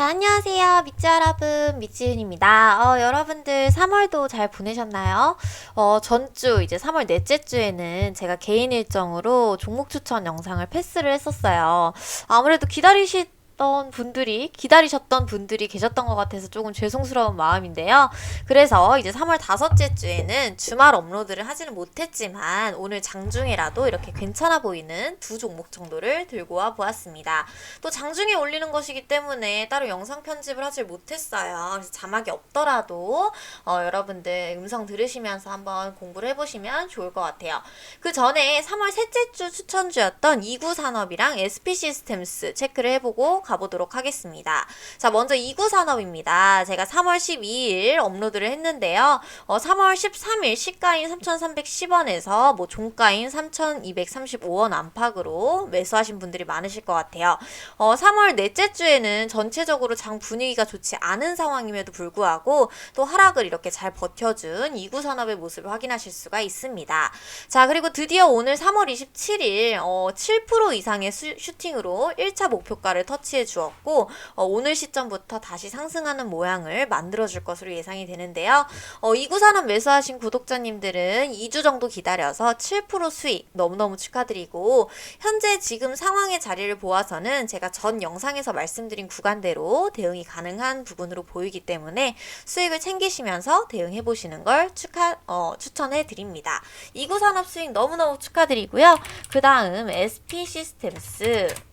자, 안녕하세요. 미찌 여러분, 미찌윤입니다. 어, 여러분들 3월도 잘 보내셨나요? 어, 전주, 이제 3월 넷째 주에는 제가 개인 일정으로 종목 추천 영상을 패스를 했었어요. 아무래도 기다리시 던 분들이 기다리셨던 분들이 계셨던 것 같아서 조금 죄송스러운 마음인데요. 그래서 이제 3월 다섯째 주에는 주말 업로드를 하지는 못했지만 오늘 장중에라도 이렇게 괜찮아 보이는 두 종목 정도를 들고 와 보았습니다. 또 장중에 올리는 것이기 때문에 따로 영상 편집을 하질 못했어요. 그래서 자막이 없더라도 어, 여러분들 음성 들으시면서 한번 공부를 해보시면 좋을 것 같아요. 그 전에 3월 셋째 주 추천주였던 이구산업이랑 SP시스템스 체크를 해보고 가보도록 하겠습니다. 자, 먼저 이구산업입니다. 제가 3월 12일 업로드를 했는데요. 어, 3월 13일 시가인 3,310원에서 뭐 종가인 3,235원 안팎으로 매수하신 분들이 많으실 것 같아요. 어, 3월 넷째 주에는 전체적으로 장 분위기가 좋지 않은 상황임에도 불구하고 또 하락을 이렇게 잘 버텨준 이구산업의 모습을 확인하실 수가 있습니다. 자, 그리고 드디어 오늘 3월 27일 어, 7% 이상의 수, 슈팅으로 1차 목표가를 터치해 주었고 어, 오늘 시점부터 다시 상승하는 모양을 만들어 줄 것으로 예상이 되는데요. 어, 이구산업 매수하신 구독자님들은 2주 정도 기다려서 7% 수익 너무너무 축하드리고 현재 지금 상황의 자리를 보아서는 제가 전 영상에서 말씀드린 구간대로 대응이 가능한 부분으로 보이기 때문에 수익을 챙기시면서 대응해 보시는 걸 축하 어, 추천해 드립니다. 이구산업 수익 너무너무 축하드리고요. 그 다음 SP 시스템스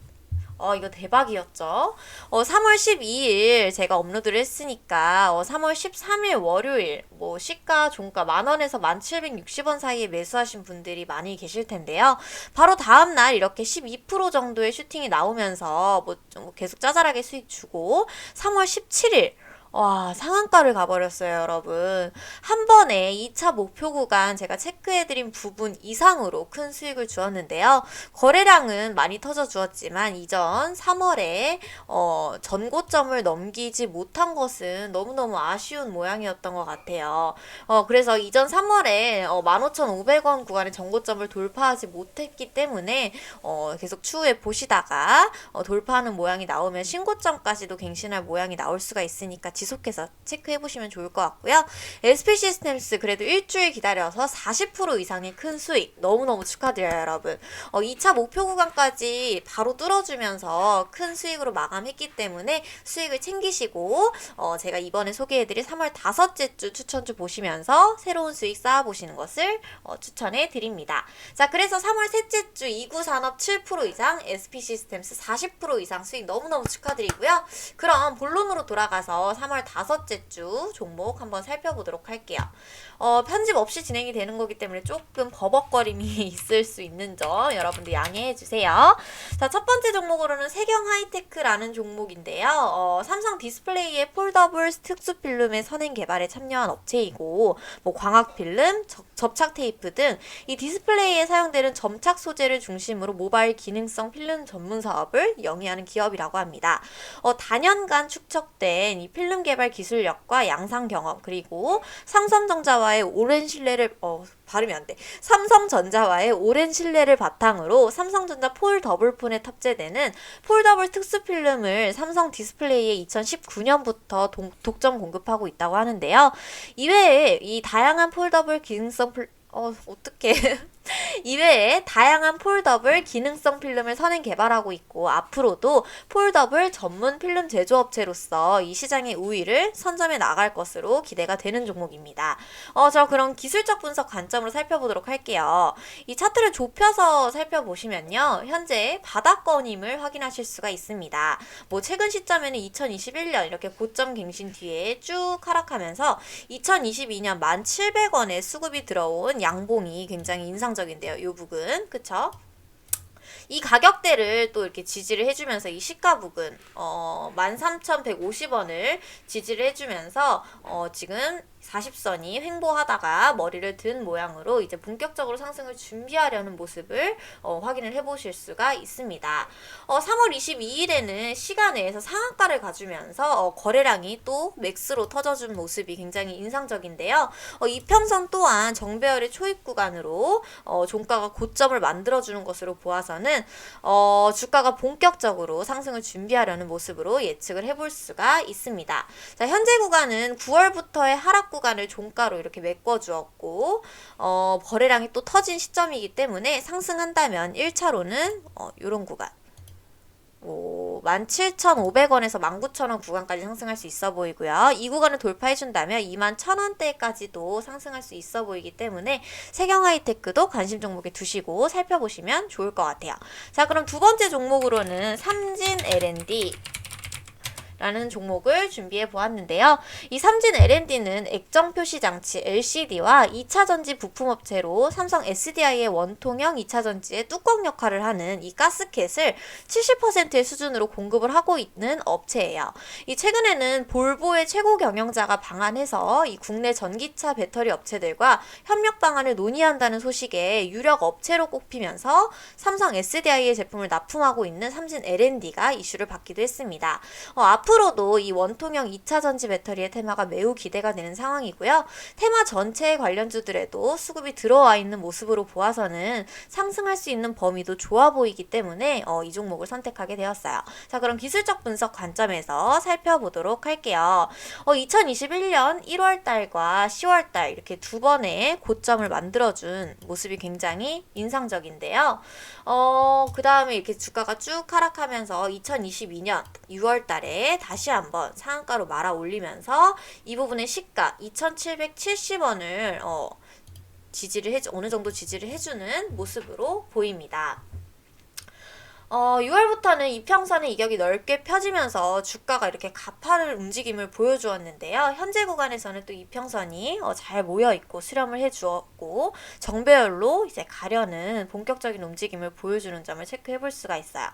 어, 이거 대박이었죠. 어, 3월 12일 제가 업로드를 했으니까, 어, 3월 13일 월요일, 뭐, 시가, 종가 만 원에서 만 760원 사이에 매수하신 분들이 많이 계실 텐데요. 바로 다음날 이렇게 12% 정도의 슈팅이 나오면서, 뭐, 좀 계속 짜잘하게 수익 주고, 3월 17일, 와, 상한가를 가버렸어요, 여러분. 한 번에 2차 목표 구간 제가 체크해드린 부분 이상으로 큰 수익을 주었는데요. 거래량은 많이 터져 주었지만 이전 3월에 어, 전고점을 넘기지 못한 것은 너무너무 아쉬운 모양이었던 것 같아요. 어, 그래서 이전 3월에 어, 15,500원 구간의 전고점을 돌파하지 못했기 때문에 어, 계속 추후에 보시다가 어, 돌파하는 모양이 나오면 신고점까지도 갱신할 모양이 나올 수가 있으니까 지속해서 체크해 보시면 좋을 것 같고요. SP 시스템스 그래도 일주일 기다려서 40% 이상의 큰 수익 너무너무 축하드려요, 여러분. 어, 2차 목표 구간까지 바로 뚫어주면서 큰 수익으로 마감했기 때문에 수익을 챙기시고 어, 제가 이번에 소개해드릴 3월 다섯째 주 추천주 보시면서 새로운 수익 쌓아보시는 것을 어, 추천해 드립니다. 자, 그래서 3월 셋째 주 2구 산업 7% 이상, SP 시스템스 40% 이상 수익 너무너무 축하드리고요. 그럼 본론으로 돌아가서 3월 다섯째 주 종목 한번 살펴보도록 할게요. 어, 편집 없이 진행이 되는 거기 때문에 조금 버벅거림이 있을 수 있는 점 여러분들 양해해 주세요. 자, 첫 번째 종목으로는 세경 하이테크라는 종목인데요. 어, 삼성 디스플레이의 폴더블 특수 필름의 선행 개발에 참여한 업체이고 뭐 광학 필름, 접착 테이프 등 이 디스플레이에 사용되는 점착 소재를 중심으로 모바일 기능성 필름 전문 사업을 영위하는 기업이라고 합니다. 어, 단연간 축적된 이 필름 개발 기술력과 양상 경험 그리고 삼성전자와의 오랜 신뢰를 어, 발음이 안 돼. 삼성전자와의 오랜 신뢰를 바탕으로 삼성전자 폴 더블폰에 탑재되는 폴 더블 특수 필름을 삼성 디스플레이에 2019년부터 동, 독점 공급하고 있다고 하는데요. 이외에 이 다양한 폴 더블 기능성 필, 어, 어떻게 이외에 다양한 폴더블 기능성 필름을 선행 개발하고 있고 앞으로도 폴더블 전문 필름 제조업체로서 이 시장의 우위를 선점해 나갈 것으로 기대가 되는 종목입니다. 어, 저 그럼 기술적 분석 관점으로 살펴보도록 할게요. 이 차트를 좁혀서 살펴보시면요. 현재 바닥권임을 확인하실 수가 있습니다. 뭐 최근 시점에는 2021년 이렇게 고점 갱신 뒤에 쭉 하락하면서 2022년 1,700원에 수급이 들어온 양봉이 굉장히 인상 인상적인데요. 이 부분. 그쵸? 이 가격대를 또 이렇게 지지를 해주면서 이 시가북은 어 13,150원을 지지를 해주면서 어 지금 40선이 횡보하다가 머리를 든 모양으로 이제 본격적으로 상승을 준비하려는 모습을 어, 확인을 해보실 수가 있습니다. 어, 3월 22일에는 시간 외에서 상한가를 가주면서 어, 거래량이 또 맥스로 터져준 모습이 굉장히 인상적인데요. 어, 이평선 또한 정배열의 초입 구간으로 어, 종가가 고점을 만들어주는 것으로 보아서는 어, 주가가 본격적으로 상승을 준비하려는 모습으로 예측을 해볼 수가 있습니다. 자, 현재 구간은 9월부터의 하락 구간을 종가로 이렇게 메꿔주었고 어, 거래량이 또 터진 시점이기 때문에 상승한다면 1차로는 어, 이런 구간 오, 17,500원에서 19,000원 구간까지 상승할 수 있어 보이고요. 이 구간을 돌파해준다면 21,000원대까지도 상승할 수 있어 보이기 때문에 세경 하이테크도 관심 종목에 두시고 살펴보시면 좋을 것 같아요. 자, 그럼 두 번째 종목으로는 삼진 L&D 라는 종목을 준비해 보았는데요. 이 삼진 L&D는 액정 표시 장치 LCD와 2차 전지 부품 업체로 삼성 SDI의 원통형 2차 전지의 뚜껑 역할을 하는 이 가스켓을 70%의 수준으로 공급을 하고 있는 업체예요. 이 최근에는 볼보의 최고 경영자가 방한해서 이 국내 전기차 배터리 업체들과 협력 방안을 논의한다는 소식에 유력 업체로 꼽히면서 삼성 SDI의 제품을 납품하고 있는 삼진 L&D가 이슈를 받기도 했습니다. 어, 앞 으로도 이 원통형 2차 전지 배터리의 테마가 매우 기대가 되는 상황이고요. 테마 전체의 관련주들에도 수급이 들어와 있는 모습으로 보아서는 상승할 수 있는 범위도 좋아 보이기 때문에 어, 이 종목을 선택하게 되었어요. 자, 그럼 기술적 분석 관점에서 살펴보도록 할게요. 어, 2021년 1월 달과 10월 달 이렇게 두 번의 고점을 만들어준 모습이 굉장히 인상적인데요. 어, 그 다음에 이렇게 주가가 쭉 하락하면서 2022년 6월 달에 다시 한번 상한가로 말아 올리면서 이 부분의 시가 2,770원을 어, 지지를 해 어느 정도 지지를 해주는 모습으로 보입니다. 어, 6월부터는 이평선의 이격이 넓게 펴지면서 주가가 이렇게 가파른 움직임을 보여주었는데요. 현재 구간에서는 또 이평선이 어, 잘 모여있고 수렴을 해주었고 정배열로 이제 가려는 본격적인 움직임을 보여주는 점을 체크해 볼 수가 있어요.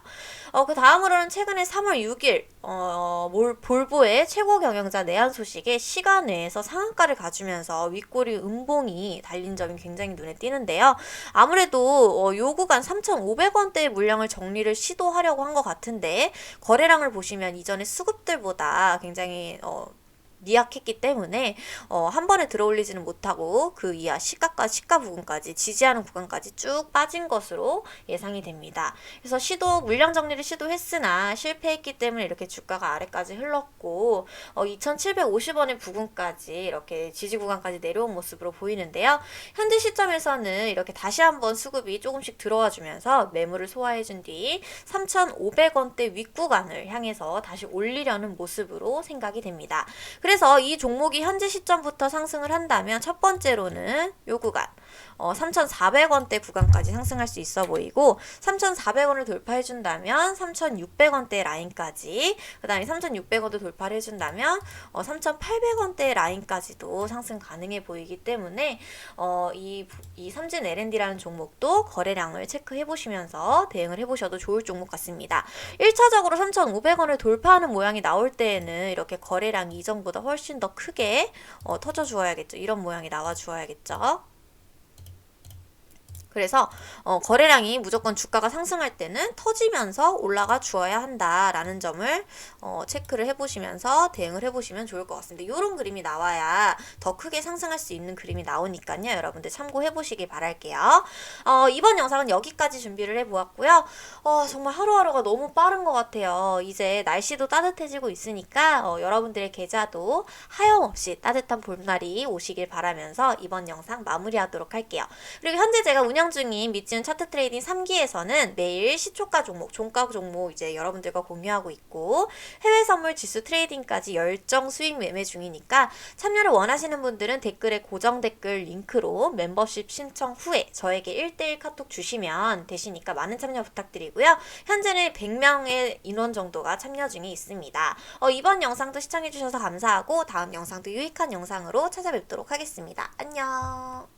어, 그 다음으로는 최근에 3월 6일 어, 몰, 볼보의 최고 경영자 내한 소식에 시간 내에서 상한가를 가주면서 윗꼬리 음봉이 달린 점이 굉장히 눈에 띄는데요. 아무래도 어, 요 구간 3,500원대의 물량을 정리 정리를 시도하려고 한 것 같은데 거래량을 보시면 이전에 수급들보다 굉장히 어, 미약했기 때문에 어, 한 번에 들어올리지는 못하고 그 이하 시가과 시가 부분까지 지지하는 구간까지 쭉 빠진 것으로 예상이 됩니다. 그래서 시도 물량 정리를 시도했으나 실패했기 때문에 이렇게 주가가 아래까지 흘렀고 어, 2,750원의 부분까지 이렇게 지지 구간까지 내려온 모습으로 보이는데요. 현재 시점에서는 이렇게 다시 한번 수급이 조금씩 들어와 주면서 매물을 소화해 준 뒤 3,500원대 윗구간을 향해서 다시 올리려는 모습으로 생각이 됩니다. 그래서 그래서 이 종목이 현재 시점부터 상승을 한다면 첫 번째로는 요 구간 어, 3,400원대 구간까지 상승할 수 있어 보이고 3,400원을 돌파해 준다면 3,600원대 라인까지 그 다음에 3,600원도 돌파를 해 준다면 어, 3,800원대 라인까지도 상승 가능해 보이기 때문에 어, 이, 이 삼진 L&D라는 종목도 거래량을 체크해 보시면서 대응을 해 보셔도 좋을 종목 같습니다. 1차적으로 3,500원을 돌파하는 모양이 나올 때에는 이렇게 거래량이 이전보다 훨씬 더 크게 어, 터져 주어야겠죠. 이런 모양이 나와 주어야겠죠. 그래서 어, 거래량이 무조건 주가가 상승할 때는 터지면서 올라가 주어야 한다라는 점을 어, 체크를 해보시면서 대응을 해보시면 좋을 것 같습니다. 이런 그림이 나와야 더 크게 상승할 수 있는 그림이 나오니까요. 여러분들 참고해보시기 바랄게요. 어, 이번 영상은 여기까지 준비를 해보았고요. 어, 정말 하루하루가 너무 빠른 것 같아요. 이제 날씨도 따뜻해지고 있으니까 어, 여러분들의 계좌도 하염없이 따뜻한 봄날이 오시길 바라면서 이번 영상 마무리하도록 할게요. 그리고 현재 제가 운영 운영 중인 미지은 차트 트레이딩 3기에서는 매일 시초가 종목, 종가 종목 이제 여러분들과 공유하고 있고 해외 선물 지수 트레이딩까지 열정 수익 매매 중이니까 참여를 원하시는 분들은 댓글에 고정 댓글 링크로 멤버십 신청 후에 저에게 1대1 카톡 주시면 되시니까 많은 참여 부탁드리고요. 현재는 100명의 인원 정도가 참여 중에 있습니다. 어, 이번 영상도 시청해주셔서 감사하고 다음 영상도 유익한 영상으로 찾아뵙도록 하겠습니다. 안녕!